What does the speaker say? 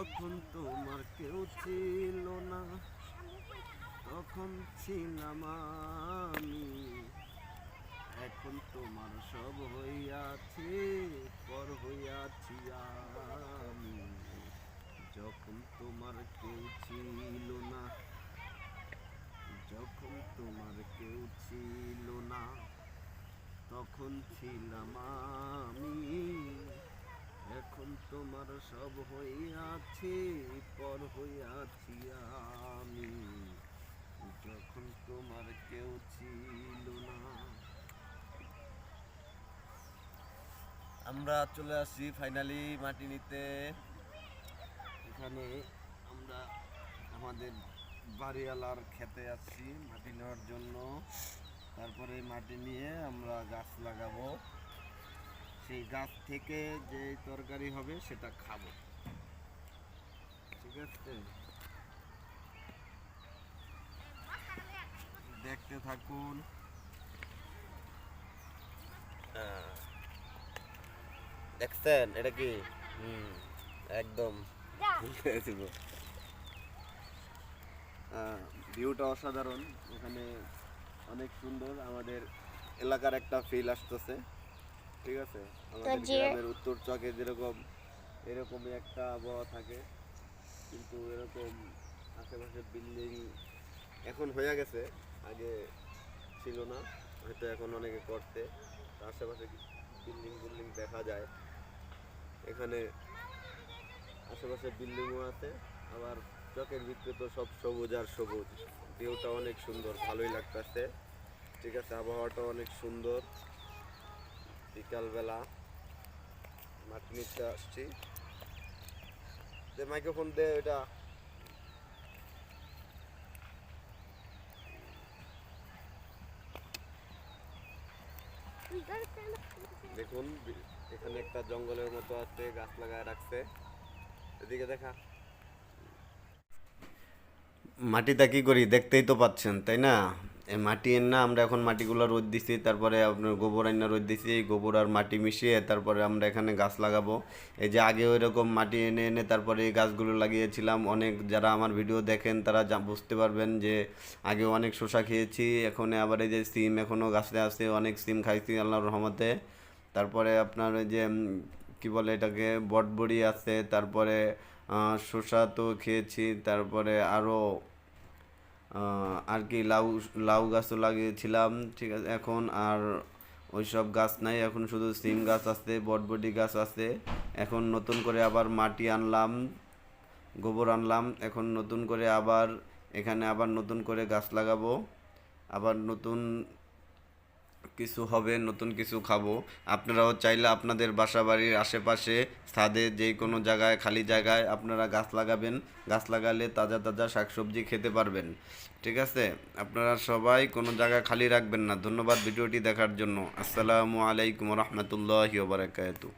তখন তোমার কেউ ছিল না। তখন ছিলাম আমি। এখন তোমার সব হইয়াছে, পর হইয়াছি আমি। যখন তোমার কেউ ছিল না, যখন তোমার কেউ ছিল না, তখন ছিলাম আমি। হইয়াছে, পর হইয়াছি আমি। যখন তোমার কেউ ছিল না। আমরা চলে আসছি ফাইনালি মাটি নিতে। এখানে আমরা আমাদের বাড়িওয়ালার খেতে আসছি, মাটি নেওয়ার জন্য। তারপরে মাটি নিয়ে আমরা গাছ লাগাবো। সেই গাছ থেকে যে তরকারি হবে সেটা খাব। দেখতে থাকুন। দেখছেন? এটা কি? হুম একদম। ভিউটা অসাধারণ। এখানে অনেক সুন্দর আমাদের এলাকার একটা ফিল আসতেছে। ঠিক আছে? আমাদের গ্রামের উত্তর চকে যেরকম এরকমই একটা আবহাওয়া থাকে। কিন্তু এরকম আশেপাশে বিল্ডিং এখন হয়ে গেছে, আগে ছিল না, হয়তো এখন অনেকে করতে তো আশেপাশে বিল্ডিং বিল্ডিং দেখা যায়। এখানে আশেপাশে বিল্ডিংও আছে, আবার চকের ভিতরে তো সব সবুজ আর সবুজ। ভিউটা অনেক সুন্দর, ভালোই লাগতেছে। ঠিক আছে আবহাওয়াটা অনেক সুন্দর। বিকালবেলা মাটি নিতে আসছি। দে মাইক্রোফোন দে, ওইটা। দেখুন এখানে একটা জঙ্গলের মতো আছে, গাছ লাগায় রাখছে। এদিকে দেখা। মাটিটা কি করি, দেখতেই তো পাচ্ছেন, তাই না? মাটি এনে আমরা এখন মাটিগুলো রোদ দিছি, তারপরে আপনার গোবর আইনা রোদ দিছি, গোবর আর মাটি মিশিয়ে তারপরে আমরা এখানে গাছ লাগাবো। এই যে আগে ওইরকম মাটি এনে এনে তারপরে এই গাছগুলো লাগিয়েছিলাম, অনেক যারা আমার ভিডিও দেখেন তারা বুঝতে পারবেন যে আগে অনেক শসা খেয়েছি, এখন আবার এই যে সিম এখনও গাছে আছে, অনেক সিম খাইছি আল্লাহর রহমতে। তারপরে আপনার ওই যে কি বলে এটাকে, বটবড়ি আছে, তারপরে শসা তো খেয়েছি, তারপরে আরও আর কি লাউ লাউ গাছ তো লাগিয়েছিলাম, ঠিক আছে, এখন আর ওই সব গাছ নাই, এখন শুধু সিম গাছ আছে, বটবটি গাছ আছে, এখন নতুন করে আবার মাটি আনলাম, গোবর আনলাম, এখন নতুন করে আবার, এখানে আবার নতুন করে গাছ লাগাবো, আবার নতুন কিছু হবে, নতুন কিছু খাব। আপনারাও চাইলে আপনাদের বাসা বাড়ির আশেপাশে, ছাদে যে কোনো জায়গায়, খালি জায়গায় আপনারা গাছ লাগাবেন। গাছ লাগালে তাজা তাজা শাকসবজি খেতে পারবেন। ঠিক আছে? আপনারা সবাই কোনো জায়গা খালি রাখবেন না। ধন্যবাদ ভিডিওটি দেখার জন্য। আসসালামু আলাইকুম রহমতুল্লাহ বারাকাতু